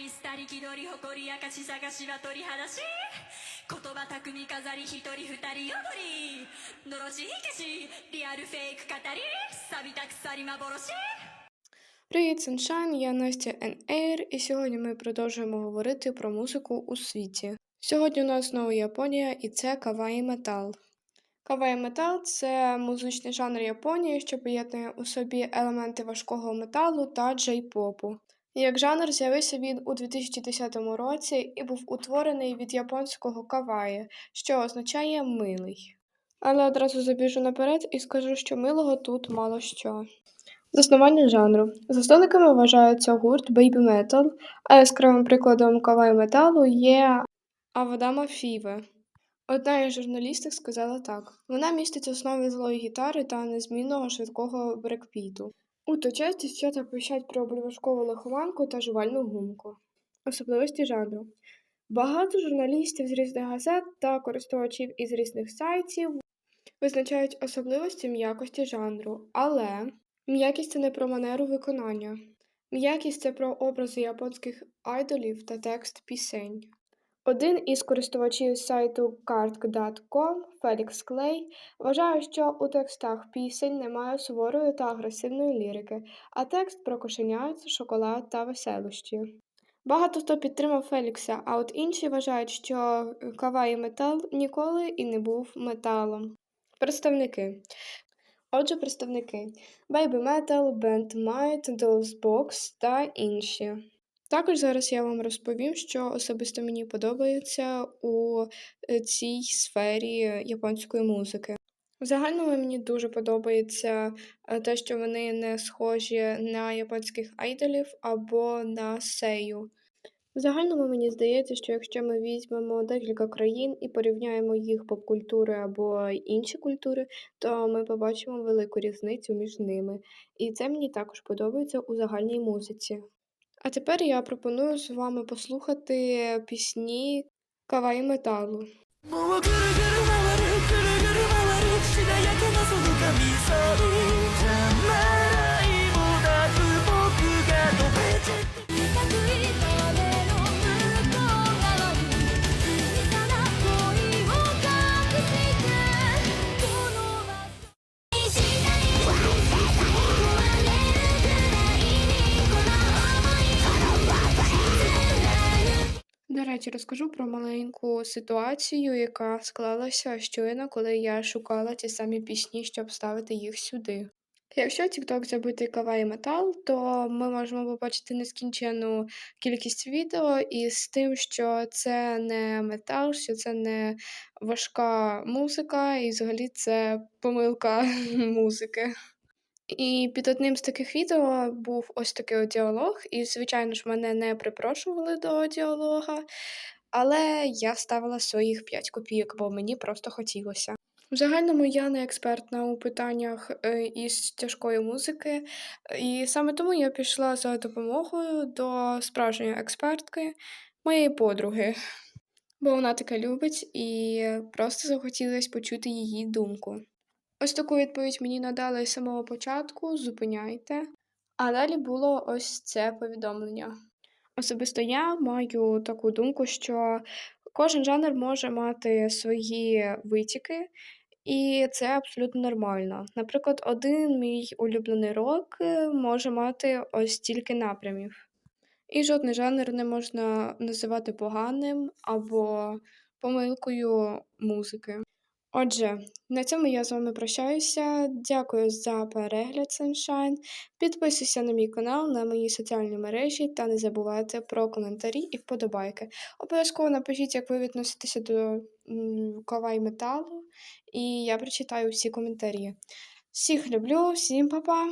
りしたり気取り誇り明かし探しは鳥肌し言葉巧み飾り一人二人踊りのろし火消しリアルフェイク語り錆びた鎖幻 Привіт, Sunshine, я Настя NR, і сьогодні ми продовжуємо говорити про музику у світі. Сьогодні у нас знову Японія, і це каваї метал. Каваї метал це музичний жанр Японії, що поєднує у собі елементи важкого металу та джей-попу. Як жанр з'явився він у 2010 році і був утворений від японського каваї, що означає милий. Але одразу забіжу наперед і скажу, що милого тут мало що. Заснування жанру. Засновниками вважаються гурт Baby Metal, а яскравим прикладом кавай металу є Авадама Фіве. Одна із журналісток сказала так: вона містить основи злої гітари та незмінного швидкого брекбіту. У той час дівчата пишуть про блювашкову лихоманку та жувальну гумку. Особливості жанру. Багато журналістів з різних газет та користувачів із різних сайтів визначають особливості м'якості жанру, але М'якість це не про манеру виконання. М'якість це про образи японських айдолів та текст пісень. Один із користувачів сайту Card.com Фелікс Клей вважає, що у текстах пісень немає суворої та агресивної лірики, а текст про кошенят, шоколад та веселощі. Багато хто підтримав Фелікса, а от інші вважають, що кавай метал ніколи і не був металом. Представники. Отже, представники Baby Metal, Band Might, Dolls Box та інші. Також зараз я вам розповім, що особисто мені подобається у е, цій сфері японської музики. В загальному мені дуже подобається е, те, що вони не схожі на японських айдолів або на сею. В загальному мені здається, що якщо ми візьмемо декілька країн і порівняємо їх поп-культури або інші культури, то ми побачимо велику різницю між ними. І це мені також подобається у загальній музиці. А тепер я пропоную з вами послухати пісні каваї металу. Речі, розкажу про маленьку ситуацію, яка склалася щойно, коли я шукала ті самі пісні, щоб ставити їх сюди. Якщо TikTok забити кавай метал, то ми можемо побачити нескінченну кількість відео із тим, що це не метал, що це не важка музика, і взагалі це помилка музики. І під одним з таких відео був ось такий діалог, і, звичайно ж, мене не припрошували до діалога, але я ставила своїх 5 копійок, бо мені просто хотілося. В загальному я не експертна у питаннях е, із тяжкої музики, і саме тому я пішла за допомогою до справжньої експертки, моєї подруги, бо вона таке любить, і просто захотілося почути її думку. Ось таку відповідь мені надали з самого початку, зупиняйте. А далі було ось це повідомлення. Особисто я маю таку думку, що кожен жанр може мати свої витіки, і це абсолютно нормально. Наприклад, один мій улюблений рок е, може мати ось стільки напрямів. І жодний жанр не можна називати поганим або помилкою музики. Отже, на цьому я з вами прощаюся. Дякую за перегляд, Sunshine. Підписуйся на мій канал, на мої соціальні мережі та не забувайте про коментарі і вподобайки. Обов'язково напишіть, як ви відноситеся до кавай металу, і я прочитаю всі коментарі. Всіх люблю, всім па-па!